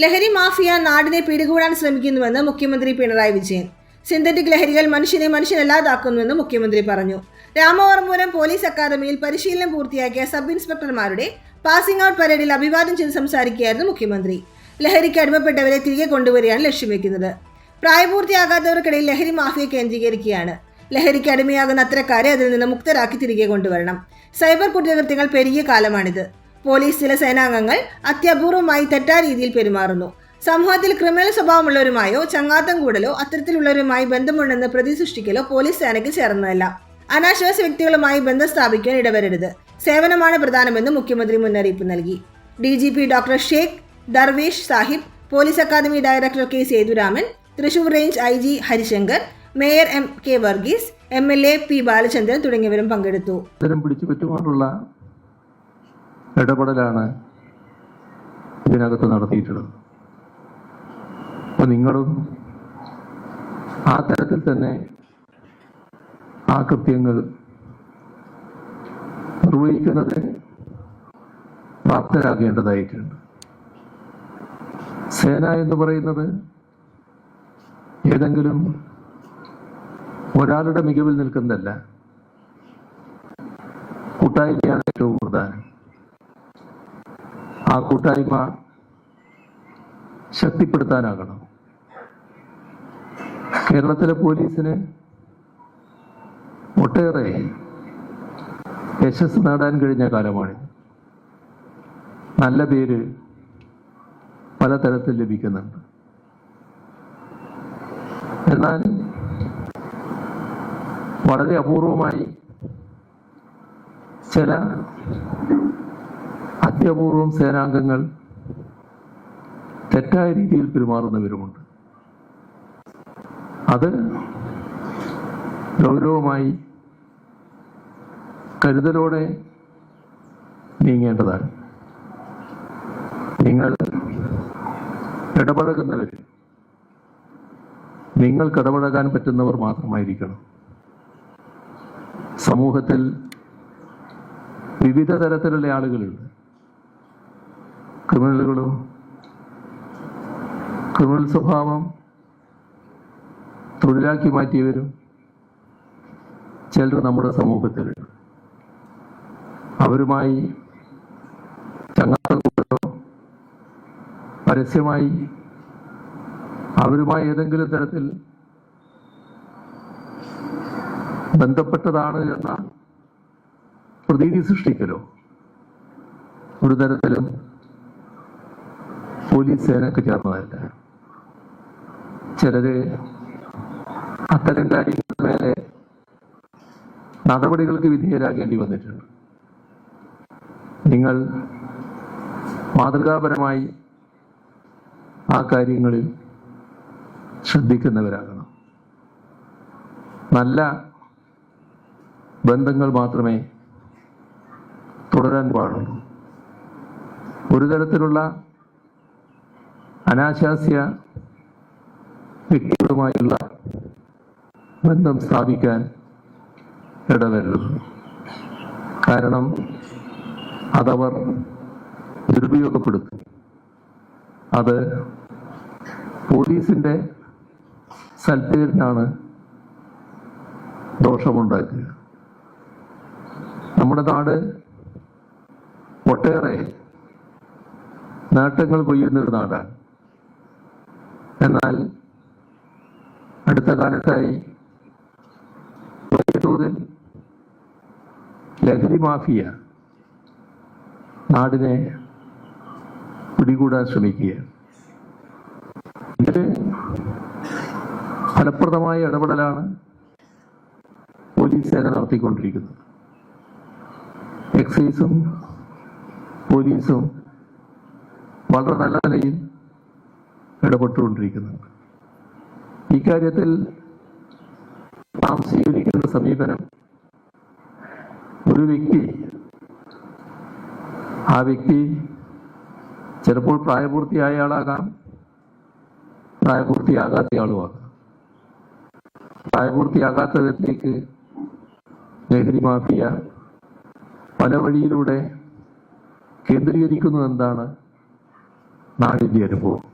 ലഹരി മാഫിയ നാടിനെ പിടികൂടാൻ ശ്രമിക്കുന്നുവെന്ന് മുഖ്യമന്ത്രി പിണറായി വിജയൻ. സിന്തറ്റിക് ലഹരികൾ മനുഷ്യനെ മനുഷ്യനല്ലാതാക്കുന്നുവെന്ന് മുഖ്യമന്ത്രി പറഞ്ഞു. രാമവർമ്മപുരം പോലീസ് അക്കാദമിയിൽ പരിശീലനം പൂർത്തിയാക്കിയ സബ് ഇൻസ്പെക്ടർമാരുടെ പാസിംഗ് ഔട്ട് പരേഡിൽ അഭിവാദ്യം ചെയ്ത് സംസാരിക്കുകയായിരുന്നു മുഖ്യമന്ത്രി. ലഹരിക്ക് അടിമപ്പെട്ടവരെ തിരികെ കൊണ്ടുവരികയാണ് ലക്ഷ്യം വെക്കുന്നത്. പ്രായപൂർത്തിയാകാത്തവർക്കിടയിൽ ലഹരി മാഫിയ കേന്ദ്രീകരിക്കുകയാണ്. ലഹരിക്ക് അടിമയാകുന്ന അത്തരക്കാരെ അതിൽ നിന്ന് മുക്തരാക്കി തിരികെ കൊണ്ടുവരണം. സൈബർ കുറ്റകൃത്യങ്ങൾ പെരുകിയ കാലമാണിത്. പോലീസ് ചില സേനാംഗങ്ങൾ അത്യപൂർവമായി തെറ്റായ രീതിയിൽ പെരുമാറുന്നു. സമൂഹത്തിൽ ക്രിമിനൽ സ്വഭാവമുള്ളവരുമായോ ചങ്ങാത്തം കൂടലോ അത്തരത്തിലുള്ളവരുമായി ബന്ധമുണ്ടെന്ന് പ്രതി സൃഷ്ടിക്കലോ പോലീസ് സേനയ്ക്ക് ചേർന്നതല്ല. അനാശ്വാസ വ്യക്തികളുമായി ബന്ധം സ്ഥാപിക്കാൻ ഇടവരരുത്. സേവനമാണ് പ്രധാനമെന്ന് മുഖ്യമന്ത്രി മുന്നറിയിപ്പ് നൽകി. D G P doctor Sheikh Darvesh Saheb police academy director K Sethuraman Thrissur range I G Harishankar mayor M K Varghese M L A P Balachandran തുടങ്ങിയവരും പങ്കെടുത്തു. ഇടപെടലാണ് ഇതിനകത്ത് നടത്തിയിട്ടുള്ളത്. അപ്പൊ നിങ്ങളും ആ തരത്തിൽ തന്നെ ആ കൃത്യങ്ങൾ നിർവഹിക്കുന്നത് പ്രാപ്തരാകേണ്ടതായിട്ടുണ്ട്. സേന എന്ന് പറയുന്നത് ഏതെങ്കിലും ഒരാളുടെ മികവിൽ നിൽക്കുന്നതല്ല കൂട്ടായ്മയാണ് ഏറ്റവും പ്രധാനം. ആ കൂട്ടായ്മ ശക്തിപ്പെടുത്താനാകണം. കേരളത്തിലെ പോലീസിന് ഒട്ടേറെ യശസ് നേടാൻ കഴിഞ്ഞ കാലമാണ്. നല്ല പേര് പലതരത്തിൽ ലഭിക്കുന്നുണ്ട്. എന്നാൽ വളരെ അപൂർവമായി ചില അത്യപൂർവം സേനാംഗങ്ങൾ തെറ്റായ രീതിയിൽ പെരുമാറുന്നവരുമുണ്ട്. അത് ഗൗരവമായി കരുതലോടെ നീങ്ങേണ്ടതാണ്. നിങ്ങൾ ഇടപഴകുന്നവർ നിങ്ങൾക്ക് ഇടപഴകാൻ പറ്റുന്നവർ മാത്രമായിരിക്കണം. സമൂഹത്തിൽ വിവിധ തരത്തിലുള്ള ആളുകളുണ്ട്. ക്രിമിനലുകളും? ക്രിമിനൽ സ്വഭാവം തൊഴിലാക്കി മാറ്റിയവരും ചിലർ നമ്മുടെ സമൂഹത്തിൽ അവരുമായി ചങ്ങാത്തോ പരസ്യമായി അവരുമായി ഏതെങ്കിലും തരത്തിൽ ബന്ധപ്പെട്ടതാണ് എന്ന പ്രതീതി സൃഷ്ടിക്കലോ? ഒരു തരത്തിലും പോലീസ് സേനക്ക് ചേർന്നതല്ല ചിലര് അത്തരം കാര്യങ്ങൾ മേലെ നടപടികൾക്ക് വിധേയരാകേണ്ടി വന്നിട്ടുണ്ട്. നിങ്ങൾ മാതൃകാപരമായി ആ കാര്യങ്ങളിൽ ശ്രദ്ധിക്കുന്നവരാകണം. നല്ല ബന്ധങ്ങൾ മാത്രമേ തുടരാൻ പാടുള്ളൂ. ഒരു തരത്തിലുള്ള അനാശാസ്യ വ്യക്തികളുമായുള്ള ബന്ധം സ്ഥാപിക്കാൻ ഇടവരുന്നു. കാരണം അതവർ ദുരുപയോഗപ്പെടുത്തും അത് പോലീസിന്റെ സൽപ്പേരിനാണ് ദോഷമുണ്ടാക്കുക. നമ്മുടെ നാട് ഒട്ടേറെ നേട്ടങ്ങൾ കൊയ്യുന്ന ഒരു നാടാണ്. എന്നാൽ അടുത്ത കാലത്തായി വലിയ തോതിൽ ലഹരി മാഫിയ നാടിനെ പിടികൂടാൻ ശ്രമിക്കുകയാണ് ഇതിന് ഫലപ്രദമായ ഇടപെടലാണ് പോലീസ് സേന നടത്തിക്കൊണ്ടിരിക്കുന്നത്. എക്സൈസും പോലീസും വളരെ നല്ല നിലയിൽ ഇടപെട്ടുകൊണ്ടിരിക്കുന്നുണ്ട്. ഇക്കാര്യത്തിൽ നാം സ്വീകരിക്കേണ്ട സമീപനം ഒരു വ്യക്തി ആ വ്യക്തി ചിലപ്പോൾ പ്രായപൂർത്തിയായ ആളാകാം പ്രായപൂർത്തിയാകാത്ത ആളുമാകാം പ്രായപൂർത്തിയാകാത്ത വ്യക്തിക്ക് ലഹരി മാഫിയ പല വഴിയിലൂടെ കേന്ദ്രീകരിക്കുന്നത് എന്താണ് നാടിന്റെ അനുഭവം.